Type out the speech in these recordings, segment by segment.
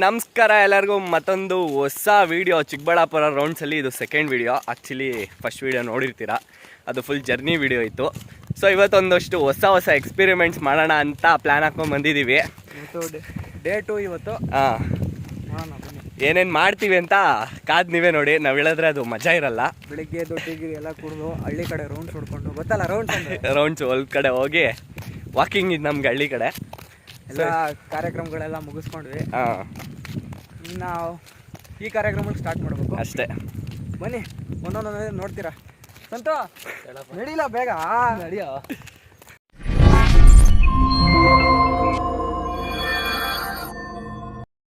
ನಮಸ್ಕಾರ ಎಲ್ಲರಿಗೂ ಮತ್ತೊಂದು ಹೊಸ ವೀಡಿಯೋ ಚಿಕ್ಕಬಳ್ಳಾಪುರ ರೌಂಡ್ಸಲ್ಲಿ ಇದು second video actually first video ನೋಡಿರ್ತೀರ? ಅದು ಫುಲ್ ಜರ್ನಿ ವೀಡಿಯೋ ಇತ್ತು. ಸೊ ಇವತ್ತೊಂದಷ್ಟು ಹೊಸ ಹೊಸ ಎಕ್ಸ್ಪೆರಿಮೆಂಟ್ಸ್ ಮಾಡೋಣ ಅಂತ ಪ್ಲ್ಯಾನ್ ಹಾಕೊಂಡು ಬಂದಿದ್ದೀವಿ ಡೇಟು ಇವತ್ತು. ಹಾಂ. ಏನೇನು ಮಾಡ್ತೀವಿ ಅಂತ ಕಾದ್ ನೀವೇ ನೋಡಿ. ನಾವು ಹೇಳಿದ್ರೆ ಅದು ಮಜಾ ಇರಲ್ಲ. ಬೆಳಿಗ್ಗೆ ಎದ್ದು ಎಲ್ಲ ಕುಡಿದು ಹಳ್ಳಿ ಕಡೆ ರೌಂಡ್ಸ್ ಹೊಡ್ಕೊಂಡು. ಗೊತ್ತಲ್ಲ ರೌಂಡ್ಸ್ ರೌಂಡ್ಸ್ ಹೊಲ್ ಕಡೆ ಹೋಗಿ ವಾಕಿಂಗ್ ಇದು ನಮ್ಗೆ ಹಳ್ಳಿ ಕಡೆ. ಎಲ್ಲ ಕಾರ್ಯಕ್ರಮಗಳೆಲ್ಲ ಮುಗಿಸ್ಕೊಂಡ್ವಿ. ನಾವು ಈ ಕಾರ್ಯಕ್ರಮ ಸ್ಟಾರ್ಟ್ ಮಾಡಬೇಕು. ಅಷ್ಟೇ. ಬನ್ನಿ ಒಂದೊಂದೊಂದೇ ನೋಡ್ತೀರಾ. ಸಂತೋ ನಡೀಲ ಬೇಗ? ನಡಿಯೋ.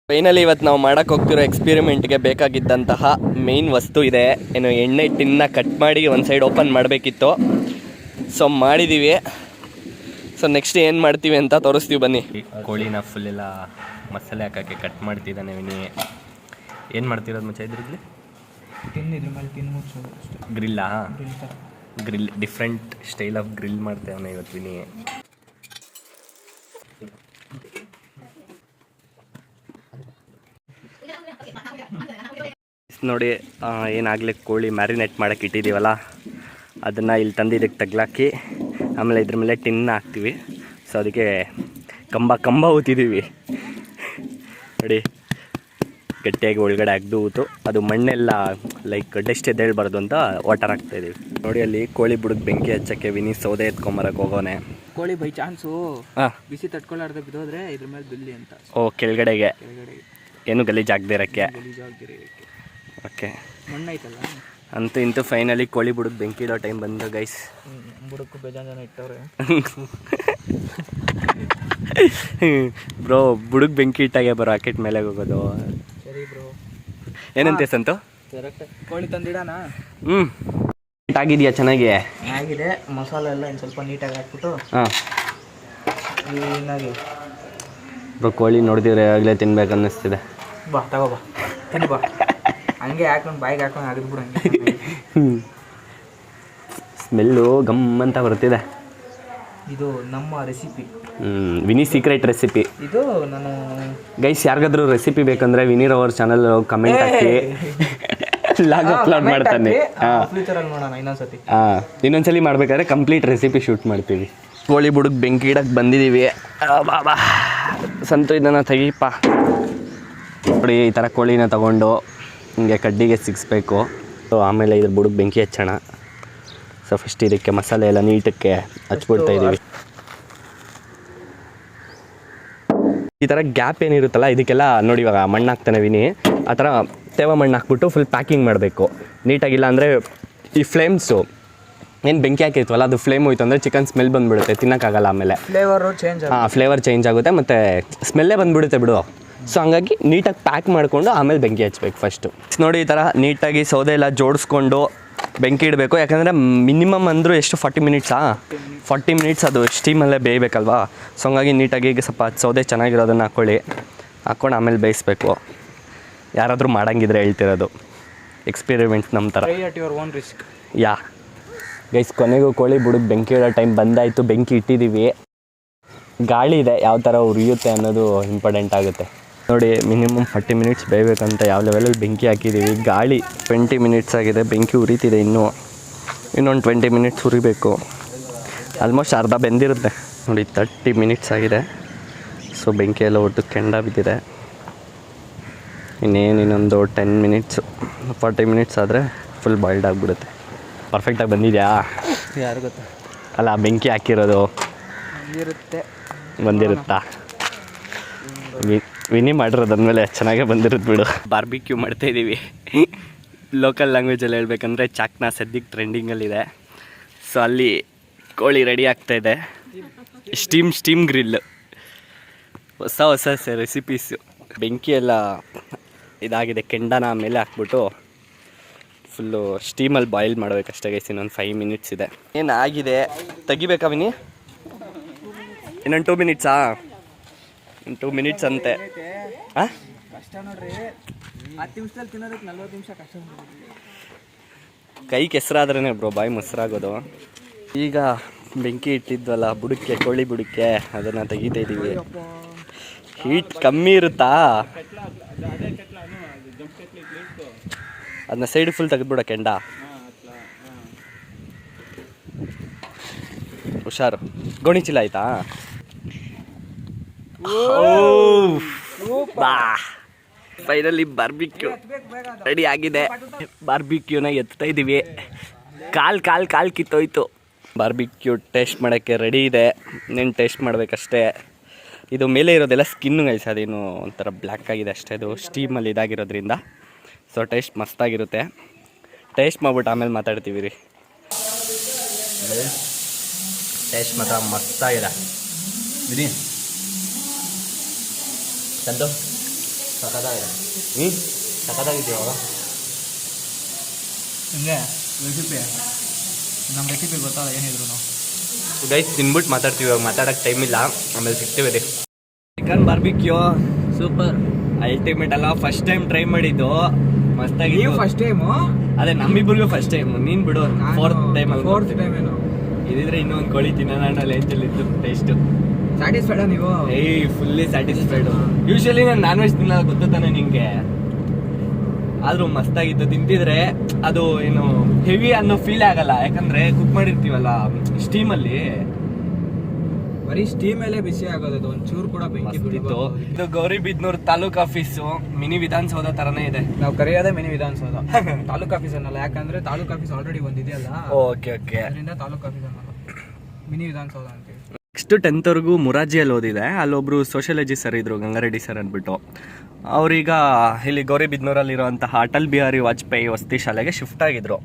ಫೈನಲಿ ಇವತ್ತು ನಾವು ಮಾಡಕ್ಕೆ ಹೋಗ್ತಿರೋ ಎಕ್ಸ್ಪೆರಿಮೆಂಟ್ಗೆ ಬೇಕಾಗಿದ್ದಂತಹ ಮೇನ್ ವಸ್ತು ಇದೆ. ಏನು ಎಣ್ಣೆ ಟಿನ್ನ ಕಟ್ ಮಾಡಿ ಒಂದು ಸೈಡ್ ಓಪನ್ ಮಾಡಬೇಕಿತ್ತು. ಸೊ ಮಾಡಿದ್ದೀವಿ ಸೊ ನೆಕ್ಸ್ಟ್ ಏನು ಮಾಡ್ತೀವಿ ಅಂತ ತೋರಿಸ್ತೀವಿ ಬನ್ನಿ. ಕೋಳಿನ ಫುಲ್ ಎಲ್ಲ ಮಸಾಲೆ ಹಾಕೋಕ್ಕೆ ಕಟ್ ಮಾಡ್ತಿದ್ದಾನೆ ವಿನಿ. ಏನು ಮಾಡ್ತಿರೋದು ಮುಂಚೆ ಇದ್ರಲ್ಲಿ? ಗ್ರಿಲ್ಲಾ grill different style of grill ಮಾಡ್ತೇವನ ಇವತ್ತು ವಿನಿ. ನೋಡಿ ಏನಾಗಲಿ ಕೋಳಿ ಮ್ಯಾರಿನೇಟ್ ಮಾಡೋಕ್ಕೆ ಇಟ್ಟಿದ್ದೀವಲ್ಲ ಅದನ್ನು ಇಲ್ಲಿ ತಂದು ಇದಕ್ಕೆ ತಗ್ಲಾಕಿ ಆಮೇಲೆ ಇದ್ರ ಮೇಲೆ ಟಿನ್ ಹಾಕ್ತೀವಿ. ಸೊ ಅದಕ್ಕೆ ಕಂಬ ಕಂಬ ಊತಿದ್ದೀವಿ ನೋಡಿ ಗಟ್ಟಿಯಾಗಿ ಒಳಗಡೆ ಅಗ್ದು ಊತು. ಅದು ಮಣ್ಣೆಲ್ಲ ಲೈಕ್ ಡಸ್ಟ್ ಎದ್ದೇಳ್ಬಾರ್ದು ಅಂತ ವಾಟರ್ ಹಾಕ್ತಾ ಇದೀವಿ. ನೋಡಿ ಅಲ್ಲಿ ಕೋಳಿ ಬುಡಕ್ಕೆ ಬೆಂಕಿ ಹಚ್ಚಕ್ಕೆ ವಿನಿ ಸೌದೆ ಎತ್ಕೊಂಬರಕ್ಕೆ ಹೋಗೋನೆ. ಕೋಳಿ ಬೈ ಚಾನ್ಸು ಹಾಂ. ಬಿಸಿ ತಟ್ಕೊಳ್ಳಾರ್ದೆ ಬಿದ್ದೋದ್ರೆ ಇದ್ರ ಮೇಲೆ ಬಿಲ್ಲಿ ಅಂತ. ಓ ಕೆಳಗಡೆಗೆ. ಕೆಳಗಡೆ ಏನು ಗಲೀಜಾಗದೇ ಇರೋಕ್ಕೆ ಗಲೀಜಾಗಿರಿ ಓಕೆ. ಮಣ್ಣೈತಲ್ಲ? ಅಂತೂ ಇಂತೂ ಫೈನಲಿ ಕೋಳಿ ಬುಡಕ್ಕೆ ಬೆಂಕಿ ಇಡೋ ಟೈಮ್ ಬಂದು ಗೈಸ್ ಬುಡಕ್ಕೂ ಬೇಜಾನ್ ಜನ ಇಟ್ಟವ್ರೆ. ಬ್ರೋ ಬುಡಕ್ಕೆ ಬೆಂಕಿ ಇಟ್ಟಾಗೆ ಬರೋ ರಾಕೆಟ್ ಮೇಲೆ ಹೋಗೋದು. ಸರಿ ಬ್ರೋ ಏನಂತೆ ಸಂತು? ಕೋಳಿ ತಂದಿಡಣ ಹ್ಞೂ ಆಗಿದೆಯಾ ಚೆನ್ನಾಗಿ? ಆಗಿದೆ. ಮಸಾಲೆ ಎಲ್ಲ ಇನ್ನು ಸ್ವಲ್ಪ ನೀಟಾಗಿ ಹಾಕ್ಬಿಟ್ಟು ಹಾಂ. ಬ್ರೋ ಕೋಳಿ ನೋಡಿದ್ರೆ ಆಗಲೇ ತಿನ್ಬೇಕು ಅನ್ನಿಸ್ತಿದೆ ಬಾ ತಗೋ ಬಾ. ತಿನ್ನು ಬಾ. ಹಂಗೆ ಹಾಕೊಂಡು ಬಾಯಿಗೆ ಹಾಕೊಂಡು ಅಗದ್ಬಿಡು ಹಂಗೆ. ಸ್ಮೆಲ್ಲು ಗಮ್ ಅಂತ ಬರ್ತಿದೆ. ಇದು ನಮ್ಮ recipe hmm, Vini secret recipe ಇದು ನಾನು ಗೈಸ್ ಯಾರಿಗಾದ್ರೂ ರೆಸಿಪಿ ಬೇಕಂದ್ರೆ ವಿನೀರ್ ಅವ್ರ ಚಾನಲ್ ಕಮೆಂಟ್ ಹಾಕಿ. ಲಾಗ್ ಅಪ್ಲೋಡ್ ಮಾಡ್ತಾನೆ. ಹಾಂ. ಫ್ಯೂಚರಲ್ಲಿ ಮಾಡೋಣ ಇನ್ನೊಂದ್ಸತಿ. ಹಾಂ ಇನ್ನೊಂದ್ಸಲಿ ಮಾಡ್ಬೇಕಾದ್ರೆ ಕಂಪ್ಲೀಟ್ ರೆಸಿಪಿ ಶೂಟ್ ಮಾಡ್ತೀವಿ. ಕೋಳಿ ಬುಡಕ್ಕೆ ಬೆಂಕಿ ಇಡಕ್ಕೆ ಬಂದಿದ್ದೀವಿ ಬಾಬಾ ಬಾ ಬಾ. ಸಂತು ಇದನ್ನು ತೆಗೀಪ ನೋಡಿ ಈ ಥರ ಕೋಳಿನ ತಗೊಂಡು ಹಿಂಗೆ ಕಡ್ಡಿಗೆ ಸಿಗಿಸ್ಬೇಕು. ಸೊ ಆಮೇಲೆ ಇದ್ರ ಬುಡಕ್ಕೆ ಬೆಂಕಿ ಹಚ್ಚೋಣ. ಸೊ ಫಸ್ಟ್ ಇದಕ್ಕೆ ಮಸಾಲೆ ಎಲ್ಲ ನೀಟಕ್ಕೆ ಹಚ್ಬಿಡ್ತಾ ಇದ್ದೀವಿ ಈ ಥರ ಗ್ಯಾಪ್ ಏನಿರುತ್ತಲ್ಲ ಇದಕ್ಕೆಲ್ಲ ನೋಡಿ ಇವಾಗ ಮಣ್ಣು ಹಾಕ್ತಾನೆ ವಿನಿ ಆ ಥರ ತೇವ ಮಣ್ಣು ಹಾಕ್ಬಿಟ್ಟು ಫುಲ್ ಪ್ಯಾಕಿಂಗ್ ಮಾಡಬೇಕು. ನೀಟಾಗಿಲ್ಲ ಅಂದರೆ ಈ ಫ್ಲೇಮ್ಸು ಏನು ಬೆಂಕಿ ಹಾಕಿರ್ತವಲ್ಲ ಅದು ಫ್ಲೇಮ್ ಹೋಯ್ತು ಅಂದರೆ ಚಿಕನ್ ಸ್ಮೆಲ್ ಬಂದುಬಿಡುತ್ತೆ ತಿನ್ನೋಕ್ಕಾಗಲ್ಲ ಆಮೇಲೆ. ಫ್ಲೇವರು ಚೇಂಜ್ ಹಾಂ ಫ್ಲೇವರ್ ಚೇಂಜ್ ಆಗುತ್ತೆ ಮತ್ತು ಸ್ಮೆಲ್ಲೇ ಬಂದುಬಿಡುತ್ತೆ ಬಿಡು. ಸೊ ಹಂಗಾಗಿ ನೀಟಾಗಿ ಪ್ಯಾಕ್ ಮಾಡಿಕೊಂಡು ಆಮೇಲೆ ಬೆಂಕಿ ಹಚ್ಬೇಕು ಫಸ್ಟು ನೋಡಿ ಈ ಥರ ನೀಟಾಗಿ ಸೌದೆ ಎಲ್ಲ ಜೋಡಿಸ್ಕೊಂಡು ಬೆಂಕಿ ಇಡಬೇಕು. ಯಾಕಂದರೆ ಮಿನಿಮಮ್ ಅಂದರೂ ಎಷ್ಟು ಫಾರ್ಟಿ ಮಿನಿಟ್ಸಾ ಫಾರ್ಟಿ ಮಿನಿಟ್ಸ್ ಅದು ಸ್ಟೀಮಲ್ಲೇ ಬೇಯಬೇಕಲ್ವಾ? ಸೊ ಹಂಗಾಗಿ ನೀಟಾಗಿ ಈಗ ಸ್ವಲ್ಪ ಸೌದೆ ಚೆನ್ನಾಗಿರೋದನ್ನು ಹಾಕ್ಕೊಳ್ಳಿ ಹಾಕ್ಕೊಂಡು ಆಮೇಲೆ ಬೇಯಿಸ್ಬೇಕು. ಯಾರಾದರೂ ಮಾಡಂಗಿದ್ರೆ ಹೇಳ್ತಿರೋದು. ಎಕ್ಸ್ಪೆರಿಮೆಂಟ್ ನಮ್ಮ ಥರ try at your own risk ya guys ಕೊನೆಗೂ ಕೋಳಿ ಬುಡಕ್ಕೆ ಬೆಂಕಿ ಇಡೋ ಟೈಮ್ ಬಂದಾಯಿತು. ಬೆಂಕಿ ಇಟ್ಟಿದ್ದೀವಿ ಗಾಳಿ ಇದೆ. ಯಾವ ಥರ ಉರಿಯುತ್ತೆ ಅನ್ನೋದು ಇಂಪಾರ್ಟೆಂಟ್ ಆಗುತ್ತೆ. ನೋಡಿ ಮಿನಿಮಮ್ ಫಾರ್ಟಿ ಮಿನಿಟ್ಸ್ ಬೇಯಬೇಕಂತ ಯಾವ ಲೆವೆಲಲ್ಲಿ ಬೆಂಕಿ ಹಾಕಿದ್ದೀವಿ ಗಾಳಿ ಟ್ವೆಂಟಿ ಮಿನಿಟ್ಸ್ ಆಗಿದೆ ಬೆಂಕಿ ಉರಿತಿದೆ ಇನ್ನೂ. ಇನ್ನೊಂದು ಟ್ವೆಂಟಿ ಮಿನಿಟ್ಸ್ ಉರಿಬೇಕು. ಆಲ್ಮೋಸ್ಟ್ ಅರ್ಧ ಬೆಂದಿರುತ್ತೆ. ನೋಡಿ ತರ್ಟಿ ಮಿನಿಟ್ಸ್ ಆಗಿದೆ. ಸೊ ಬೆಂಕಿ ಎಲ್ಲ ಒಟ್ಟು ಕೆಂಡ ಬಿದ್ದಿದೆ. ಇನ್ನೇನು ಇನ್ನೊಂದು ಟೆನ್ ಮಿನಿಟ್ಸು ಫಾರ್ಟಿ ಮಿನಿಟ್ಸ್ ಆದರೆ ಫುಲ್ ಬಾಯ್ಲ್ಡ್ ಆಗಿಬಿಡುತ್ತೆ. ಪರ್ಫೆಕ್ಟಾಗಿ ಬಂದಿದೆಯಾ? ಯಾರು ಗೊತ್ತಾ? ಅಲ್ಲ ಬೆಂಕಿ ಹಾಕಿರೋದು? ಬಂದಿರುತ್ತಾ? ವಿನಿ ಮಾಡಿರೋದು ಮೇಲೆ ಚೆನ್ನಾಗೇ ಬಂದಿರುತ್ತೆ ಬಿಡು. ಬಾರ್ಬಿಕ್ಯೂ ಮಾಡ್ತಾ ಇದ್ದೀವಿ ಲೋಕಲ್ ಲ್ಯಾಂಗ್ವೇಜಲ್ಲಿ ಹೇಳ್ಬೇಕಂದ್ರೆ ಚಾಕ್ನ ಸದ್ಯಕ್ಕೆ ಟ್ರೆಂಡಿಂಗಲ್ಲಿದೆ ಸೊ ಅಲ್ಲಿ ಕೋಳಿ ರೆಡಿ ಆಗ್ತಾ ಇದೆ. ಸ್ಟೀಮ್ ಸ್ಟೀಮ್ ಗ್ರಿಲ್ ಹೊಸ ಹೊಸ ರೆಸಿಪೀಸು ಬೆಂಕಿ ಎಲ್ಲ ಇದಾಗಿದೆ. ಕೆಂಡನ ಮೇಲೆ ಹಾಕ್ಬಿಟ್ಟು ಫುಲ್ಲು ಸ್ಟೀಮಲ್ಲಿ ಬಾಯ್ಲ್ ಮಾಡಬೇಕಷ್ಟೇ ಗೈಸ್ ಇನ್ನೊಂದು ಫೈವ್ ಮಿನಿಟ್ಸ್ ಇದೆ. ಏನು ಆಗಿದೆ? ತೆಗಿಬೇಕಾ ವಿನಿ? ಇನ್ನೊಂದು ಟೂ ಮಿನಿಟ್ಸಾ ಇನ್ ಟೂ ಮಿನಿಟ್ಸ್ ಅಂತೆ. ಕೈ ಕೆಸರಾದ್ರೇ ಬ್ರೋ ಬಾಯಿ ಮೊಸರಾಗೋದು. ಈಗ ಬೆಂಕಿ ಇಟ್ಟಿದ್ವಲ್ಲ ಬುಡಕ್ಕೆ ಕೋಳಿ ಬುಡಕ್ಕೆ ಅದನ್ನ ತೆಗಿತಾ ಇದೀವಿ. ಹೀಟ್ ಕಮ್ಮಿ ಇರುತ್ತಾ? ಅದನ್ನ ಸೈಡ್ ಫುಲ್ ತೆಗೆದ್ಬಿಡ ಕೆಂಡ. ಹುಷಾರು. ಗೋಣಿಚೀಲ ಆಯ್ತಾ? ಬಾ. ಫೈನಲಿ ಬಾರ್ಬಿಕ್ಯೂ ರೆಡಿ ಆಗಿದೆ. ಬಾರ್ಬಿಕ್ಯೂನ ಎತ್ತಾ ಇದ್ದೀವಿ ಕಾಲ್ ಕಾಲ್ ಕಾಲ್ ಕಿತ್ತೋಯ್ತು. ಬಾರ್ಬಿಕ್ಯೂ ಟೇಸ್ಟ್ ಮಾಡೋಕ್ಕೆ ರೆಡಿ ಇದೆ. ಇನ್ನೇನು ಟೇಸ್ಟ್ ಮಾಡಬೇಕಷ್ಟೇ. ಇದು ಮೇಲೆ ಇರೋದೆಲ್ಲ ಸ್ಕಿನ್ನು ಗೈಸ್ ಅದೇನು ಒಂಥರ ಬ್ಲ್ಯಾಕ್ ಆಗಿದೆ ಅಷ್ಟೇ. ಅದು ಸ್ಟೀಮಲ್ಲಿ ಇದಾಗಿರೋದ್ರಿಂದ. ಸೊ ಟೇಸ್ಟ್ ಮಸ್ತಾಗಿರುತ್ತೆ. ಟೇಸ್ಟ್ ಮಾಡ್ಬಿಟ್ಟು ಆಮೇಲೆ ಮಾತಾಡ್ತೀವಿ ರೀ. ಟೇಸ್ಟ್ ಮಾತ್ರ ಮಸ್ತಾಗಿದೆ. ಬಿಡಿ. ಚಂದು ಸಖತ್ತಾಗಿದೆ ಹ್ಞೂ ಸಖತ್ತಾಗಿದ್ದೀವಾಗ ಹಿಂಗೆ ರೆಸಿಪಿ ನಮ್ಮ ರೆಸಿಪಿ ಗೊತ್ತಲ್ಲ ಏನಿದ್ರು ನಾವು ಗೈಸ್ ತಿನ್ಬಿಟ್ಟು ಮಾತಾಡ್ತೀವಿ ಇವಾಗ ಮಾತಾಡೋಕ್ಕೆ ಟೈಮ್ ಇಲ್ಲ ಆಮೇಲೆ ಸಿಗ್ತೀವಿ ರೀ ಚಿಕನ್ ಬಾರ್ಬಿಕ್ಯೂ ಸೂಪರ್ ಅಲ್ಟಿಮೇಟ್ ಅಲ್ಲ ಫಸ್ಟ್ ಟೈಮ್ ಟ್ರೈ ಮಾಡಿದ್ದು. ಮಸ್ತಾಗಿ ನೀವು ಫಸ್ಟ್ ಟೈಮು ಅದೇ ನಮ್ಮಿಬ್ಬರಿಗೂ ಫಸ್ಟ್ ಟೈಮ್ ನೀನು ಬಿಡು ಫೋರ್ತ್ ಟೈಮ್ ಫೋರ್ತ್ ಟೈಮ್ ಏನು. ಇದಿದ್ರೆ ಇನ್ನೊಂದು ಕೋಳಿ ತಿನ್ನೋಣ ಲೇಂಜಲ್ಲಿ ಇತ್ತು ಟೇಸ್ಟು ಸ್ಯಾಟಿಸ್ಫೈಡ ನೀವು? ಏಯ್ ಫುಲ್ಲಿ ಸ್ಯಾಟಿಸ್ಫೈಡ್ ಯೂಶಲಿ ನಾನು ನಾನ್ ವೆಜ್ ತಿನ್ನಲ್ಲ ಗೊತ್ತ ತಾನೆ ನಿಂಗೆ? ಆದ್ರೂ ಮಸ್ತಾಗಿತ್ತು. ತಿಂತಿದ್ರೆ ಅದು ಏನು ಹೆವಿ ಅನ್ನೋ ಫೀಲ್ ಆಗಲ್ಲ. ಯಾಕಂದ್ರೆ ಕುಕ್ ಮಾಡಿರ್ತೀವಲ್ಲ ಸ್ಟೀಮಲ್ಲಿ ಬರೀ ಸ್ಟೀಮ್ ಮೇಲೆ ಬಿಸಿ ಆಗೋದು ಅದು ಒಂಚೂರು ಕೂಡ ಬೆಂಕಿ ಬಿಟ್ಟಿತ್ತು ಇದು Gauribidanur taluk office mini Vidhana Soudha ತರನೇ ಇದೆ. ನಾವು ಕರೆಯೋದೇ ಮಿನಿ ವಿಧಾನಸೌಧ. ತಾಲೂಕ್ ಆಫೀಸ್ ಅನ್ನಲ್ಲ ಯಾಕಂದ್ರೆ ತಾಲೂಕ್ ಆಫೀಸ್ ಆಲ್ರೆಡಿ ಒಂದಿದೆಯಲ್ಲ ಓಕೆ ಓಕೆ ಅದರಿಂದ ತಾಲೂಕ್ ಆಫೀಸ್ ಅನ್ನಲ್ಲ. ಮಿನಿ ವಿಧಾನಸೌಧ ಅಂತೀವಿ. ನೆಕ್ಸ್ಟ್ ಟೆಂತ್ವರೆಗೂ ಮುರಾಜಿಯಲ್ಲಿ ಓದಿದೆ. ಅಲ್ಲೊಬ್ರು ಸೋಷಿಯಾಲಜಿ ಸರ್ ಇದ್ರು, ಗಂಗಾರೆಡ್ಡಿ ಸರ್ ಅಂದ್ಬಿಟ್ಟು. ಅವರೀಗ ಇಲ್ಲಿ ಗೌರಿಬಿದ್ನೂರಲ್ಲಿರುವಂತಹ ಅಟಲ್ ಬಿಹಾರಿ ವಾಜಪೇಯಿ ವಸತಿ ಶಾಲೆಗೆ ಶಿಫ್ಟ್ ಆಗಿದ್ರು.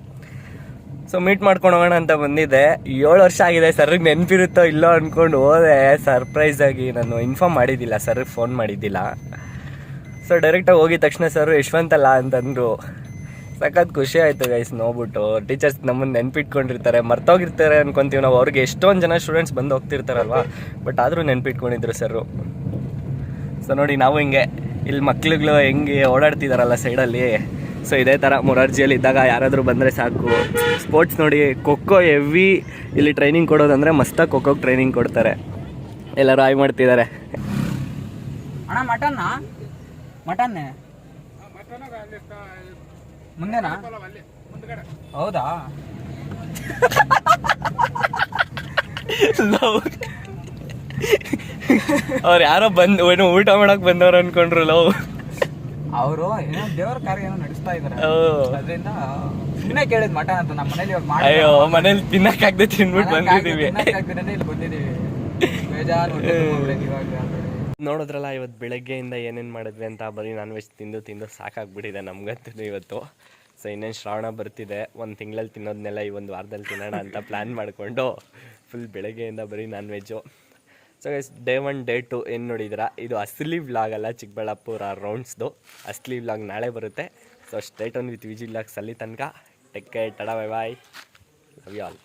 ಸೊ ಮೀಟ್ ಮಾಡ್ಕೊಂಡು ಹೋಗೋಣ ಅಂತ ಬಂದಿದ್ದೆ. ಏಳು ವರ್ಷ ಆಗಿದೆ ಸರ್ಗೆ ನೆನಪಿರುತ್ತೋ ಇಲ್ಲೋ ಅಂದ್ಕೊಂಡು ಹೋದೆ. ಸರ್ಪ್ರೈಸ್ ಆಗಿ ನಾನು ಇನ್ಫಾರ್ಮ್ ಮಾಡಿದ್ದಿಲ್ಲ ಸರ್ಗೆ ಫೋನ್ ಮಾಡಿದ್ದಿಲ್ಲ. ಸೊ ಡೈರೆಕ್ಟಾಗಿ ಹೋಗಿದ ತಕ್ಷಣ ಸರ್ ಯಶ್ವಂತಲ್ಲ ಅಂತಂದರು. ಸಖತ್ ಖುಷಿ ಆಯಿತು ಗೈಸ್ ನೋಡ್ಬಿಟ್ಟು. ಟೀಚರ್ಸ್ ನಮ್ಮನ್ನು ನೆನ್ಪಿಟ್ಕೊಂಡಿರ್ತಾರೆ. ಮರ್ತೋಗಿರ್ತಾರೆ ಅನ್ಕೊಂತೀವಿ ನಾವು. ಅವ್ರಿಗೆ ಎಷ್ಟೊಂದು ಜನ ಸ್ಟೂಡೆಂಟ್ಸ್ ಬಂದು ಹೋಗ್ತಿರ್ತಾರಲ್ವ? ಬಟ್ ಆದರೂ ನೆನ್ಪಿಟ್ಕೊಂಡಿದ್ರು ಸರು ಸೊ ನೋಡಿ ನಾವು ಹಿಂಗೆ ಇಲ್ಲಿ ಮಕ್ಳುಗಳು ಹೆಂಗೆ ಓಡಾಡ್ತಿದಾರಲ್ಲ ಸೈಡಲ್ಲಿ ಸೊ ಇದೇ ಥರ ಮೊರಾರ್ಜಿಯಲ್ಲಿ ಇದ್ದಾಗ ಯಾರಾದರೂ ಬಂದರೆ ಸಾಕು. ಸ್ಪೋರ್ಟ್ಸ್ ನೋಡಿ ಖೋಖೋ ಹೆವಿ ಇಲ್ಲಿ ಟ್ರೈನಿಂಗ್ ಕೊಡೋದಂದರೆ ಮಸ್ತಾಗಿ ಖೋಖೋಗೆ ಟ್ರೈನಿಂಗ್ ಕೊಡ್ತಾರೆ. ಎಲ್ಲರೂ ಆಯ್ ಮಾಡ್ತಿದ್ದಾರೆ ಅಣ್ಣ ಮಟನ್ನ? ಮಟನ್ನೇ? ಮುಂದೆನಾ? ಹೌದಾ? ಅವ್ರು ಯಾರೋ ಬಂದು ಏನೋ ಊಟ ಮಾಡಕ್ ಬಂದವ್ರು ಅನ್ಕೊಂಡ್ರು ಲವ್. ಅವರು ಏನೋ ದೇವ್ರ ಕಾರ್ಯ ಏನೋ ನಡೆಸ್ತಾ ಇದಾರೆ. ಅದರಿಂದ ಸುಮ್ಮನೆ ಕೇಳಿದ್ ಮಟನ್ ಅಂತ ನಮ್ಮ ಮನೇಲಿ ಇವಾಗ ಮಾಡಿ ಅಯ್ಯೋ ಮನೇಲಿ ತಿನ್ನಕ್ಕಾಗದೆ ತಿನ್ಬಿಟ್ಟು ಬಂದಿದ್ದೀವಿ ಇಲ್ಲಿ ಬಂದಿದ್ದೀವಿ ಬೇಜಾರು ಇವಾಗ. ನೋಡಿದ್ರಲ್ಲ ಇವತ್ತು ಬೆಳಗ್ಗೆಯಿಂದ ಏನೇನು ಮಾಡಿದ್ವಿ ಅಂತ ಬರೀ ನಾನ್ ವೆಜ್ ತಿಂದು ತಿಂದು ಸಾಕಾಗ್ಬಿಟ್ಟಿದೆ ನಮ್ಗಂತೂ ಇವತ್ತು. ಸೊ ಇನ್ನೇನು ಶ್ರಾವಣ ಬರ್ತಿದೆ. ಒಂದು ತಿಂಗಳಲ್ಲಿ ತಿನ್ನೋದನ್ನೆಲ್ಲ ಈ ಒಂದು ವಾರದಲ್ಲಿ ತಿನ್ನೋಣ ಅಂತ ಪ್ಲ್ಯಾನ್ ಮಾಡಿಕೊಂಡು ಫುಲ್ ಬೆಳಗ್ಗೆಯಿಂದ ಬರೀ non veg so guys day one day two ಏನು ನೋಡಿದಿರಾ? ಇದು ಅಸಲಿ ವ್ಲಾಗ್ ಅಲ್ಲ, ಚಿಕ್ಕಬಳ್ಳಾಪುರ ರೌಂಡ್ಸ್ದು ಅಸಲಿ ವ್ಲಾಗ್ ನಾಳೆ ಬರುತ್ತೆ. ಸೊ ಸ್ಟೇಟ್ ಒನ್ ವಿತ್ ವಿಜಿ ವ್ಲಾಗ್ಸ್ ಅಲ್ಲಿ ತನಕ. Take care tada bye bye love you all